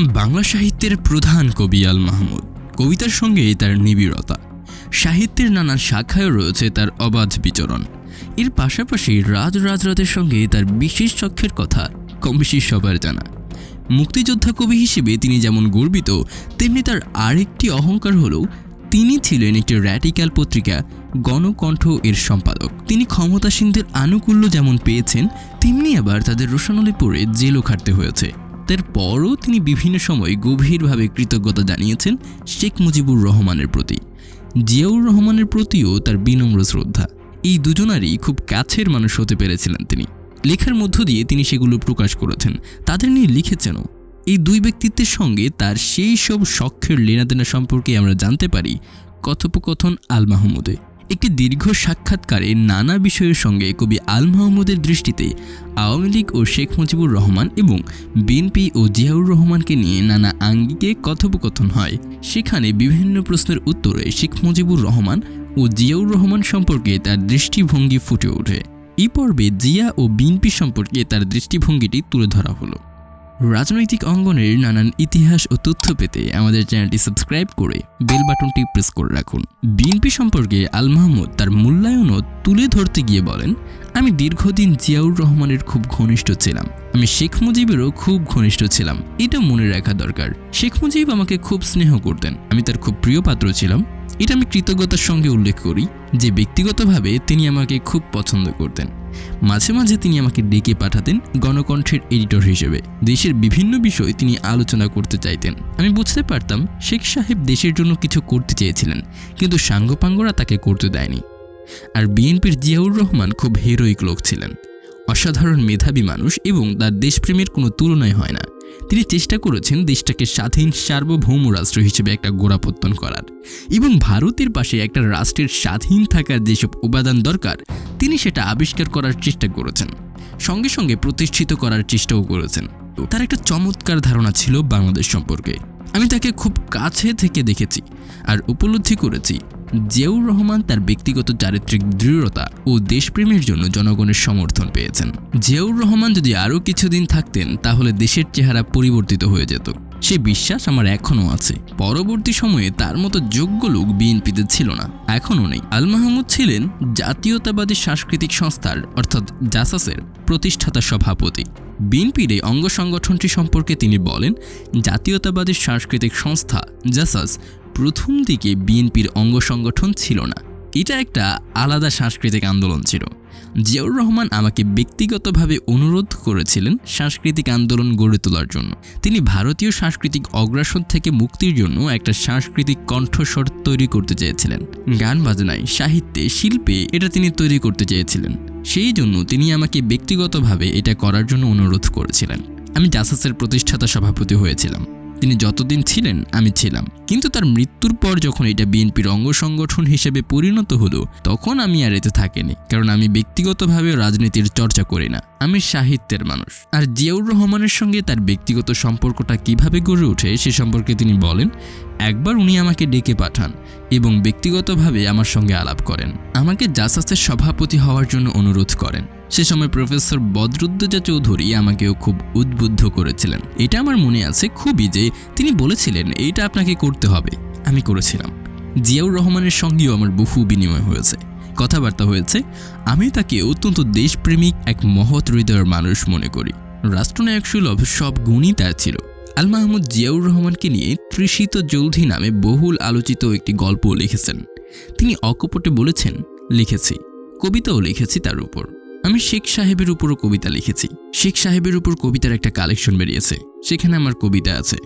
বাংলা সাহিত্যের প্রধান কবি আল মাহমুদ। কবিতার সঙ্গে তার নিবিড়তা। সাহিত্যের নানা শাখায়ও রয়েছে তার অবাধ বিচরণ। এর পাশাপাশি রাজ রাজরাতের সঙ্গে তার বিশেষ চক্ষের কথা কম বেশি সবার জানা। মুক্তিযোদ্ধা কবি হিসেবে তিনি যেমন গর্বিত, তেমনি তার আরেকটি অহংকার হলেও তিনি ছিলেন একটি র্যাডিক্যাল পত্রিকা, গণকণ্ঠ এর সম্পাদক। তিনি ক্ষমতাসীনদের আনুকূল্য যেমন পেয়েছেন, তেমনি আবার তাদের রোশানলে পড়ে জেলও খাটতে হয়েছে। তারপরও তিনি বিভিন্ন সময় গভীরভাবে কৃতজ্ঞতা জানিয়েছেন শেখ মুজিবুর রহমানের প্রতি। জিয়াউর রহমানের প্রতিও তার বিনম্র শ্রদ্ধা। এই দুজনারই খুব কাছের মানুষ হতে পেরেছিলেন তিনি। লেখার মধ্য দিয়ে তিনি সেগুলো প্রকাশ করেছেন। তাদের নিয়ে লিখেছেনও এই দুই ব্যক্তিত্বের সঙ্গে তার সেই সব শখের লেনাদেনা সম্পর্কে আমরা জানতে পারি কথোপকথন আল মাহমুদে। একটি দীর্ঘ সাক্ষাৎকারে নানা বিষয়ের সঙ্গে কবি আল মাহমুদের দৃষ্টিতে আওয়ামী লীগ ও শেখ মুজিবুর রহমান এবং বিএনপি ও জিয়াউর রহমানকে নিয়ে নানা আঙ্গিকে কথোপকথন হয়। সেখানে বিভিন্ন প্রশ্নের উত্তরে শেখ মুজিবুর রহমান ও জিয়াউর রহমান সম্পর্কে তার দৃষ্টিভঙ্গি ফুটে ওঠে। এই পর্বে জিয়া ও বিএনপি সম্পর্কে তার দৃষ্টিভঙ্গিটি তুলে ধরা হলো। রাজনৈতিক অঙ্গনের নানান ইতিহাস ও তথ্য পেতে আমাদের চ্যানেলটি সাবস্ক্রাইব করে বেল বাটনটি প্রেস করে রাখুন। বিএনপি সম্পর্কে আল মাহমুদ তার মূল্যায়নও তুলে ধরতে গিয়ে বলেন, আমি দীর্ঘদিন জিয়াউর রহমানের খুব ঘনিষ্ঠ ছিলাম। আমি শেখ মুজিবেরও খুব ঘনিষ্ঠ ছিলাম। এটা মনে রাখা দরকার। শেখ মুজিব আমাকে খুব স্নেহ করতেন। আমি তার খুব প্রিয় পাত্র ছিলাম। এটা আমি কৃতজ্ঞতার সঙ্গে উল্লেখ করি যে ব্যক্তিগতভাবে তিনি আমাকে খুব পছন্দ করতেন। মাঝে মাঝে তিনি আমাকে ডেকে পাঠাতেন গণকণ্ঠের এডিটর হিসেবে। দেশের বিভিন্ন বিষয় তিনি আলোচনা করতে চাইতেন। আমি বুঝতে পারতাম শেখ সাহেব দেশের জন্য কিছু করতে চেয়েছিলেন, কিন্তু সাঙ্গপাঙ্গরা তাকে করতে দেয়নি। আর বিএনপির জিয়াউর রহমান খুব হেরোইক লোক ছিলেন। অসাধারণ মেধাবী মানুষ এবং তার দেশপ্রেমের কোনো তুলনায় হয় না। তিনি চেষ্টা করেছেন দেশটাকে স্বাধীন, সার্বভৌম রাষ্ট্র হিসেবে একটা গোড়াপত্তন করার। এবং ভারতের পাশে একটা রাষ্ট্রের স্বাধীন থাকার যেসব উপাদান দরকার, তিনি সেটা আবিষ্কার করার চেষ্টা করেছেন। সঙ্গে সঙ্গে প্রতিষ্ঠিত করার চেষ্টাও করেছেন। তার একটা চমৎকার ধারণা ছিল বাংলাদেশ সম্পর্কে। আমি তাকে খুব কাছে থেকে দেখেছি আর উপলব্ধি করেছি। জিয়াউর রহমান তার ব্যক্তিগত চারিত্রিক দৃঢ়তা ও দেশপ্রেমের জন্য জনগণের সমর্থন পেয়েছেন। জিয়াউর রহমান যদি আরও কিছুদিন থাকতেন, তাহলে দেশের চেহারা পরিবর্তিত হয়ে যেত। সে বিশ্বাস আমার এখনও আছে। পরবর্তী সময়ে তার মতো যোগ্য লোক বিএনপিতে ছিল না, এখনও নেই। আল মাহমুদ ছিলেন জাতীয়তাবাদী সাংস্কৃতিক সংস্থার, অর্থাৎ জাসাসের, প্রতিষ্ঠাতা সভাপতি। বিএনপির এই অঙ্গ সংগঠনটি সম্পর্কে তিনি বলেন, জাতীয়তাবাদী সাংস্কৃতিক সংস্থা জাসাস প্রথম দিকে বিএনপির অঙ্গ সংগঠন ছিল না। এটা একটা আলাদা সাংস্কৃতিক আন্দোলন ছিল। জিয়াউর রহমান আমাকে ব্যক্তিগতভাবে অনুরোধ করেছিলেন সাংস্কৃতিক আন্দোলন গড়ে তোলার জন্য। তিনি ভারতীয় সাংস্কৃতিক অগ্রাসন থেকে মুক্তির জন্য একটা সাংস্কৃতিক কণ্ঠস্বর তৈরি করতে চেয়েছিলেন। গান বাজনায়, সাহিত্যে, শিল্পে এটা তিনি তৈরি করতে চেয়েছিলেন। সেই জন্য তিনি আমাকে ব্যক্তিগতভাবে এটা করার জন্য অনুরোধ করেছিলেন। আমি জাসাসের প্রতিষ্ঠাতা সভাপতি হয়েছিলাম। তিনি যতদিন ছিলেন আমি ছিলাম। কিন্তু তার মৃত্যুর পর যখন এটা বিএনপির অঙ্গ সংগঠন হিসেবে পরিণত হলো, তখন আমি আর এতে থাকিনি, কারণ আমি ব্যক্তিগতভাবে রাজনীতির চর্চা করি না। আমি সাহিত্যের মানুষ। আর জিয়াউর রহমানের সঙ্গে তার ব্যক্তিগত সম্পর্কটা কীভাবে গড়ে ওঠে সে সম্পর্কে তিনি বলেন একবার উনি আমাকে ডেকে পাঠান এবং ব্যক্তিগতভাবে আমার সঙ্গে আলাপ করেন। আমাকে জাসাসের সভাপতি হওয়ার জন্য অনুরোধ করেন। সে সময় প্রফেসর বদরুদ্দোজা চৌধুরী আমাকেও খুব উদ্বুদ্ধ করেছিলেন। এটা আমার মনে আছে খুবই যে তিনি বলেছিলেন, এইটা আপনাকে করতে হবে। আমি করেছিলাম। জিয়াউর রহমানের সঙ্গেও আমার বহু বিনিময় হয়েছে। কথাবার্তা হয়েছে, আমি তাকে অত্যন্ত দেশপ্রেমিক এক মহৎ হৃদয়ের মানুষ মনে করি। রাষ্ট্রনায়ক সুলভ সব গুণই তার ছিল। আল মাহমুদ জিয়াউর রহমানকে নিয়ে তৃষিত জলধি নামে বহুল আলোচিত একটি গল্প লিখেছেন। তিনি অকপটে বলেছেন, লিখেছি। কবিতাও লিখেছি তার উপর। আমি শেখ সাহেবের উপরও কবিতা লিখেছি। শেখ সাহেবের উপর কবিতার একটা কালেকশন বেরিয়েছে। সেখানে আমার কবিতা আছে।